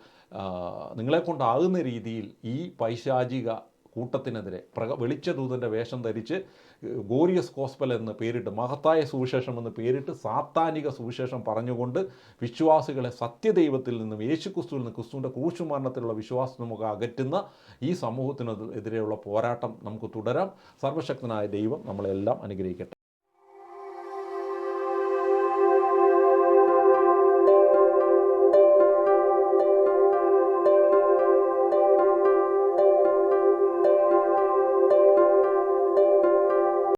നിങ്ങളെക്കൊണ്ടാകുന്ന നിങ്ങളെ കൊണ്ടാകുന്ന രീതിയിൽ ഈ പൈശാചിക കൂട്ടത്തിനെതിരെ പ്രക വെളിച്ചദൂതന്റെ വേഷം ധരിച്ച് ഗോറിയസ് കോസ്പൽ എന്ന് പേരിട്ട് മഹത്തായ സുവിശേഷം എന്ന് പേരിട്ട് സാത്താനിക സുവിശേഷം പറഞ്ഞുകൊണ്ട് വിശ്വാസികളെ സത്യദൈവത്തിൽ നിന്നും യേശു ക്രിസ്തുവിൽ നിന്ന് ക്രിസ്തുവിന്റെ ക്രൂശുമരണത്തിലുള്ള വിശ്വാസം നമുക്ക് അകറ്റുന്ന ഈ സമൂഹത്തിനെതിരെയുള്ള പോരാട്ടം നമുക്ക് തുടരാം. സർവശക്തനായ ദൈവം നമ്മളെല്ലാം അനുഗ്രഹിക്കട്ടെ.